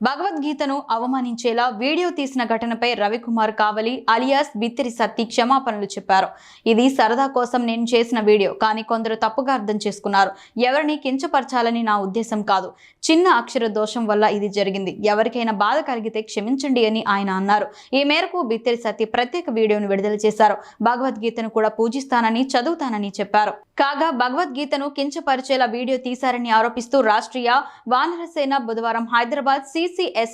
భగవద్గీతను అవమానించేలా వీడియో తీసిన ఘటనపై రవికుమార్ కావలి అలియాస్ బిత్తిరి సత్తి క్షమాపణలు చెప్పారు. ఇది సరదా కోసం నేను చేసిన వీడియో కానీ కొందరు తప్పుగా అర్థం చేసుకున్నారు. ఎవరిని కించపరచాలని నా ఉద్దేశం కాదు. చిన్న అక్షర దోషం వల్ల ఇది జరిగింది. ఎవరికైనా బాధ కలిగితే క్షమించండి అని ఆయన అన్నారు. ఈ మేరకు బిత్తిరి సత్తి ప్రత్యేక వీడియోను విడుదల చేశారు. భగవద్గీతను కూడా పూజిస్తానని చదువుతానని చెప్పారు. కాగా భగవద్గీతను కించపరిచేలా వీడియో తీశారని ఆరోపిస్తూ రాష్ట్రీయ వానరసేన బుధవారం హైదరాబాద్ సి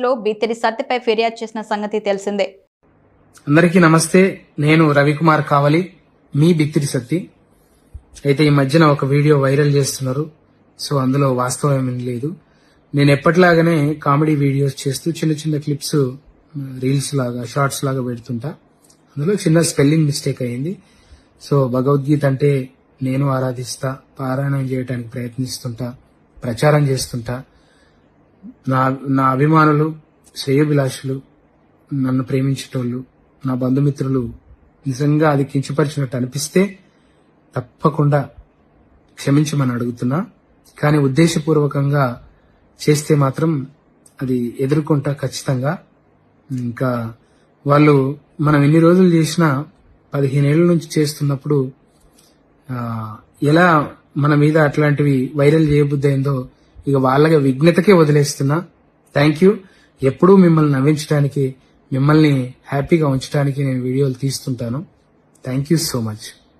లో బిత్తిరి సత్తిపై ఫిర్యాదు చేసిన సంగతి తెలిసిందే. అందరికీ నమస్తే. నేను రవికుమార్ కావలి మీ బిత్తిరి సత్తి. అయితే ఈ మధ్యన ఒక వీడియో వైరల్ చేస్తున్నారు. సో అందులో వాస్తవం ఏమీ లేదు. నేను ఎప్పటిలాగానే కామెడీ వీడియోస్ చేస్తూ చిన్న చిన్న క్లిప్స్ రీల్స్ లాగా షార్ట్స్ లాగా పెడుతుంటా. అందులో చిన్న స్పెల్లింగ్ మిస్టేక్ అయింది సో భగవద్గీత అంటే నేను ఆరాధిస్తా పారాయణం చేయడానికి ప్రయత్నిస్తుంటా ప్రచారం చేస్తుంటా. నా నా అభిమానులు శ్రేయోభిలాషులు నన్ను ప్రేమించేటోళ్ళు నా బంధుమిత్రులు నిజంగా అది కించపరిచినట్టు అనిపిస్తే తప్పకుండా క్షమించమని అడుగుతున్నా. కానీ ఉద్దేశపూర్వకంగా చేస్తే మాత్రం అది ఎదుర్కొంటా ఖచ్చితంగా. ఇంకా వాళ్ళు మనం ఎన్ని రోజులు చేసినా పదిహేనేళ్ళ నుంచి చేస్తున్నప్పుడు ఎలా మన మీద అట్లాంటివి వైరల్ చేయబుద్దయిందో ఇక వాళ్ళ విఘ్నతకే వదిలేస్తున్నా. థ్యాంక్ యూ ఎప్పుడూ మిమ్మల్ని నవ్వించడానికి మిమ్మల్ని హ్యాపీగా ఉంచడానికి నేను వీడియోలు తీస్తుంటాను. Thank you so much